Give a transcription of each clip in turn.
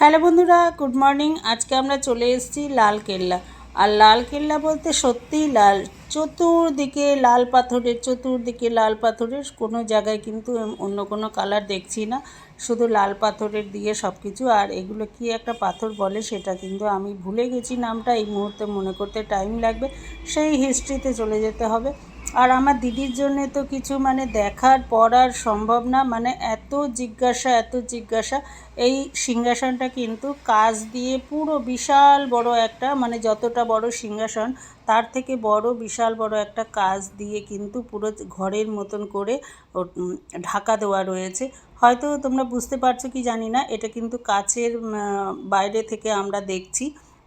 Hello বন্ধুরা good morning আজকে আমরা চলে এসেছি লাল কেল্লা। আর লাল কেল্লা বলতে সত্যিই লাল। চতুর্দিকে লাল পাথরের, চতুর্দিকে লাল পাথরের কোনো জায়গায় কিন্তু অন্য কোনো কালার দেখছি না। শুধু লাল পাথরের দিয়ে সব কিছু আর এগুলো কি একটা পাথর বলে সেটা কিন্তু আমি ভুলে গেছি। নামটা এই মুহূর্তে মনে করতে টাইম লাগবে। সেই হিস্ট্রিতে চলে যেতে হবে। আর আমার দিদির জন্যে তো কিছু মানে দেখার পড়ার সম্ভব না। মানে এত জিজ্ঞাসা এত জিজ্ঞাসা। এই সিংহাসনটা কিন্তু কাজ দিয়ে পুরো বিশাল বড় একটা মানে যতটা বড় সিংহাসন, তার থেকে বড় বিশাল বড় একটা কাজ দিয়ে কিন্তু পুরো ঘরের মতন করে ঢাকা দেওয়া রয়েছে। হয়তো তোমরা বুঝতে পারছ কি জানি না, এটা কিন্তু কাছের বাইরে থেকে আমরা দেখছি।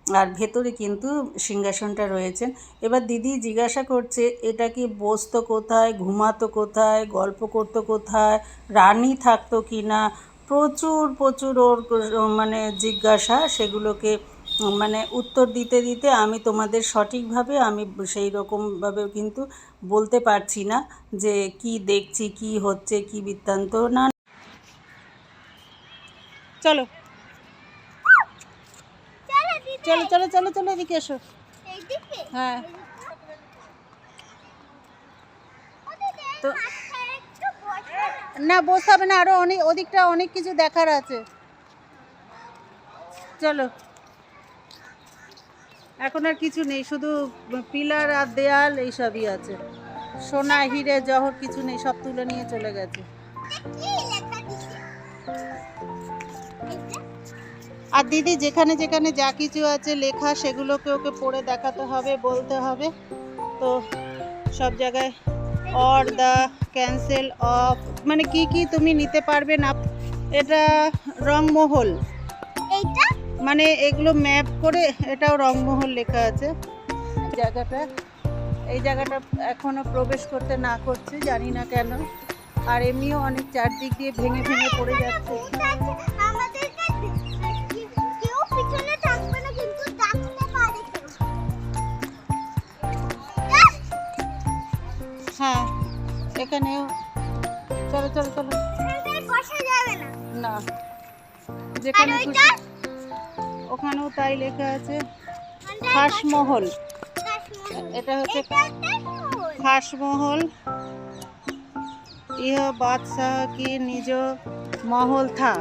আর ভেতরে কিন্তু সিংহাসনটা রয়েছেন এবার দিদি জিজ্ঞাসা করছে, এটা কি বসতো কোথায়, ঘুমাতো কোথায়, গল্প করতো কোথায়, রানী থাকতো কি না প্রচুর প্রচুর ওর মানে জিজ্ঞাসা, সেগুলোকে মানে উত্তর দিতে দিতে আমি তোমাদের সঠিকভাবে, আমি সেই রকমভাবে কিন্তু বলতে পারছি না যে কি দেখছি, কি হচ্ছে, কি বৃত্তান্ত, না চলো। চলো চলো চলো চলো এদিকে এসো। হ্যাঁ। তো না। বসতে হবে না আরও অনেক ওদিকটা অনেক কিছু দেখার আছে। চলো। এখন আর কিছু নেই শুধু পিলার আর দেয়াল এইসবই আছে। সোনা হিরে জহর কিছু নেই সব তুলে নিয়ে চলে গেছে। আর দিদি যেখানে যেখানে যা কিছু আছে লেখা সেগুলোকে ওকে পড়ে দেখাতে হবে বলতে হবে। তো সব জায়গায় অর দ্য ক্যান্সেল অফ মানে কি কি তুমি নিতে পারবে না এটা রংমহল মানে এগুলো ম্যাপ করে এটাও রংমহল লেখা আছে। জায়গাটা এই জায়গাটা এখনও প্রবেশ করতে না করছে জানি না কেন। আর এমনিও অনেক চারদিক দিয়ে ভেঙে ভেঙে পড়ে যাচ্ছে। এখানে চলো চলো চলো। না। যেখানে ওখানেও তাই লেখা আছে খাসমহল এটা হচ্ছে খাসমহল ইহ বাদশাহ কি নিজ মহল থা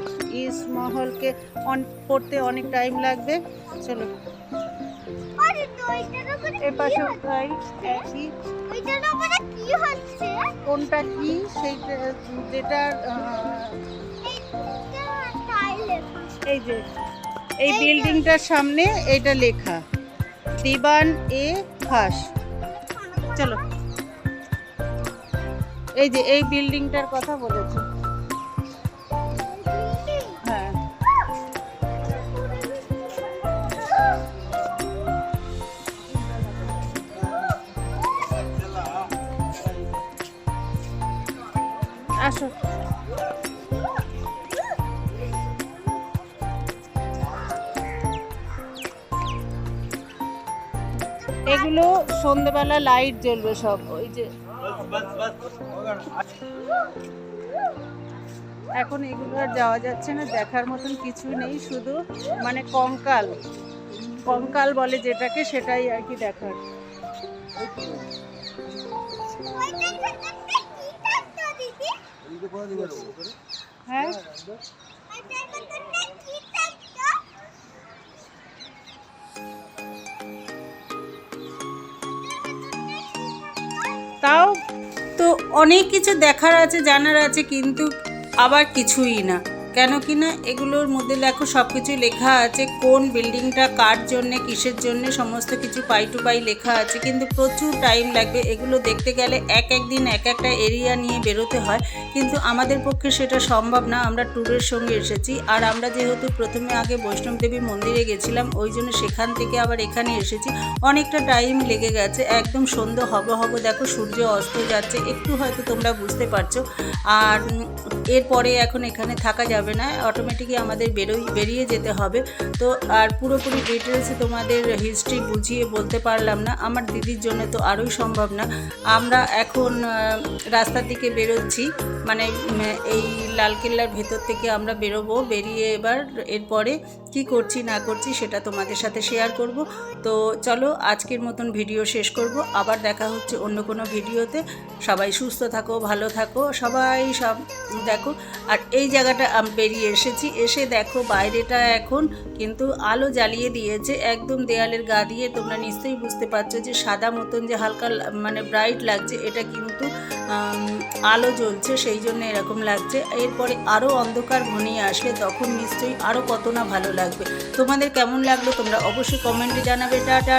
ইস মহলকে অন পড়তে অনেক টাইম লাগবে। চলো। আরে তো ওইটার উপরে এ কি পাশেও তাই একই ওইটার উপরে কি হচ্ছে? কোনটা কি? সেইটা যেটা। এই যে এই বিল্ডিংটার সামনে এইটা লেখা। দিবান এ খাস। চলো। এই যে এই বিল্ডিংটার কথা বলেছে। আসো। এগুলো সন্ধেবেলা লাইট জ্বলবে সব, ওই যে। এখন এগুলো আর যাওয়া যাচ্ছে না, দেখার মতন কিছু নেই, শুধু মানে কঙ্কাল। কঙ্কাল বলে যেটাকে, সেটাই আর কি দেখার ওইটার ভেতরটা কি থাকতো দিদি? হ্যাঁ? তাও তো অনেক কিছু দেখার আছে জানার আছে কিন্তু আবার কিছুই না। কেন কি না এগুলোর মধ্যে দেখো সব কিছু লেখা আছে, কোন বিল্ডিংটা, কার জন্যে, কিসের জন্যে, সমস্ত কিছু পাই টু পাই লেখা আছে। কিন্তু প্রচুর টাইম লাগবে এগুলো দেখতে গেলে এক এক দিন এক একটা এরিয়া নিয়ে বেরোতে হয়। কিন্তু আমাদের পক্ষে সেটা সম্ভব না, আমরা ট্যুরের সঙ্গে এসেছি। আর আমরা যেহেতু প্রথমে আগে বৈষ্ণব দেবী মন্দিরে গেছিলাম, ওই জন্য সেখান থেকে আবার এখানে এসেছি। অনেকটা টাইম লেগে গেছে, একদম সন্ধ্যে হব হব, দেখো সূর্য অস্ত যাচ্ছে, একটু হয়তো তোমরা বুঝতে পারছ। আর এরপরে এখন এখানে থাকা যাবে যাবে না অটোমেটিকই আমাদের বেরোই, বেরিয়ে যেতে হবে। তো আর পুরোপুরি ডিটেলসে তোমাদের হিস্ট্রি বুঝিয়ে বলতে পারলাম না, আমার দিদির জন্য তো আরোই সম্ভব না। আমরা এখন রাস্তার দিকে বেরোচ্ছি মানে এই লালকেল্লার ভেতর থেকে আমরা বেরোবো, বেরিয়ে এবার এরপরে কি করছি, না করছি সেটা তোমাদের সাথে শেয়ার করব। তো চলো আজকের মতন ভিডিও শেষ করব। আবার দেখা হচ্ছে অন্য কোনো ভিডিওতে সবাই সুস্থ থাকো, ভালো থাকো, সবাই সব দেখো। আর এই জায়গাটা আমি, বেরিয়ে এসেছি। এসে দেখো বাইরেটা এখন কিন্তু আলো জ্বালিয়ে দিয়েছে। একদম দেয়ালের গা দিয়ে তোমরা নিশ্চয়ই বুঝতে পারছ যে সাদা মতন যে হালকা মানে ব্রাইট লাগছে, এটা কিন্তু আলো জ্বলছে, সেই জন্য এরকম লাগছে। এরপরে আরও অন্ধকার ঘনিয়ে আসলে তখন নিশ্চয়ই আরও কত না ভালো লাগবে। তোমাদের কেমন লাগল তোমরা অবশ্যই কমেন্টে জানাবে, টাটা।